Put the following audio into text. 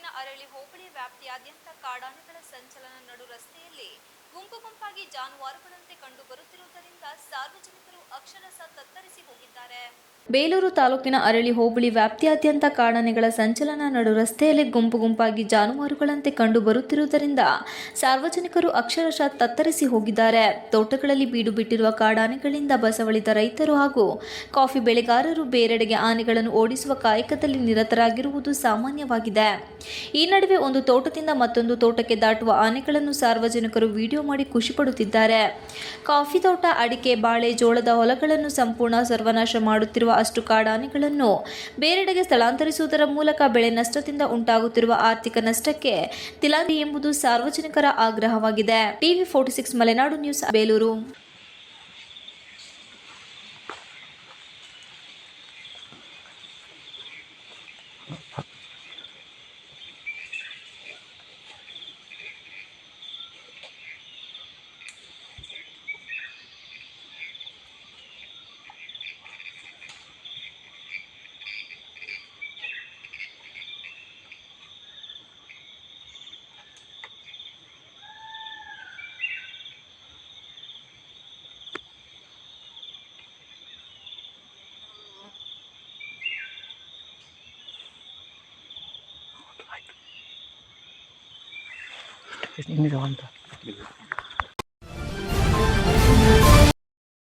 ತಾಲೂಕಿನ ಅರಳಿ ಹೋಬಳಿ ವ್ಯಾಪ್ತಿಯಾದ್ಯಂತ ಕಾಡಾನೆಗಳ ಸಂಚಲನ ನಡು ರಸ್ತೆಯಲ್ಲಿ ಗುಂಪು ಗುಂಪಾಗಿ ಜಾನುವಾರುಗಳಂತೆ ಕಂಡು ಬರುತ್ತಿರುವುದರಿಂದ ಸಾರ್ವಜನಿಕರು ಅಕ್ಷರಶಃ ತತ್ತರಿಸಿ ಹೋಗಿದ್ದಾರೆ. ಬೇಲೂರು ತಾಲೂಕಿನ ಅರಳಿ ಹೋಬಳಿ ವ್ಯಾಪ್ತಿಯಾದ್ಯಂತ ಕಾಡಾನೆಗಳ ಸಂಚಲನ ನಡು ರಸ್ತೆಯಲ್ಲಿ ಗುಂಪು ಗುಂಪಾಗಿ ಜಾನುವಾರುಗಳಂತೆ ಕಂಡು ಬರುತ್ತಿರುವುದರಿಂದ ಸಾರ್ವಜನಿಕರು ಅಕ್ಷರಶಃ ತತ್ತರಿಸಿ ಹೋಗಿದ್ದಾರೆ. ತೋಟಗಳಲ್ಲಿ ಬೀಡು ಬಿಟ್ಟಿರುವ ಕಾಡಾನೆಗಳಿಂದ ಬಸವಳಿದ ರೈತರು ಹಾಗೂ ಕಾಫಿ ಬೆಳೆಗಾರರು ಬೇರೆಡೆಗೆ ಆನೆಗಳನ್ನು ಓಡಿಸುವ ಕಾಯಕದಲ್ಲಿ ನಿರತರಾಗಿರುವುದು ಸಾಮಾನ್ಯವಾಗಿದೆ. ಈ ನಡುವೆ ಒಂದು ತೋಟದಿಂದ ಮತ್ತೊಂದು ತೋಟಕ್ಕೆ ದಾಟುವ ಆನೆಗಳನ್ನು ಸಾರ್ವಜನಿಕರು ವಿಡಿಯೋ ಮಾಡಿ ಖುಷಿಪಡುತ್ತಿದ್ದಾರೆ ಕಾಫಿ ತೋಟ, ಅಡಿಕೆ, ಬಾಳೆ, ಜೋಳದ ಹೊಲಗಳನ್ನು ಸಂಪೂರ್ಣ ಸರ್ವನಾಶ ಮಾಡುತ್ತಿರುವ ಅಷ್ಟು ಕಾಡಾನೆಗಳನ್ನು. ಬೇರೆಡೆಗೆ ಸ್ಥಳಾಂತರಿಸುವುದರ ಮೂಲಕ ಬೆಳೆ ನಷ್ಟದಿಂದ ಉಂಟಾಗುತ್ತಿರುವ ಆರ್ಥಿಕ ನಷ್ಟಕ್ಕೆ ತಿಲಾಂತಿ ಎಂಬುದು ಸಾರ್ವಜನಿಕರ ಆಗ್ರಹವಾಗಿದೆ. TV forty six Malenadu news, Belur. Ist nicht so runter.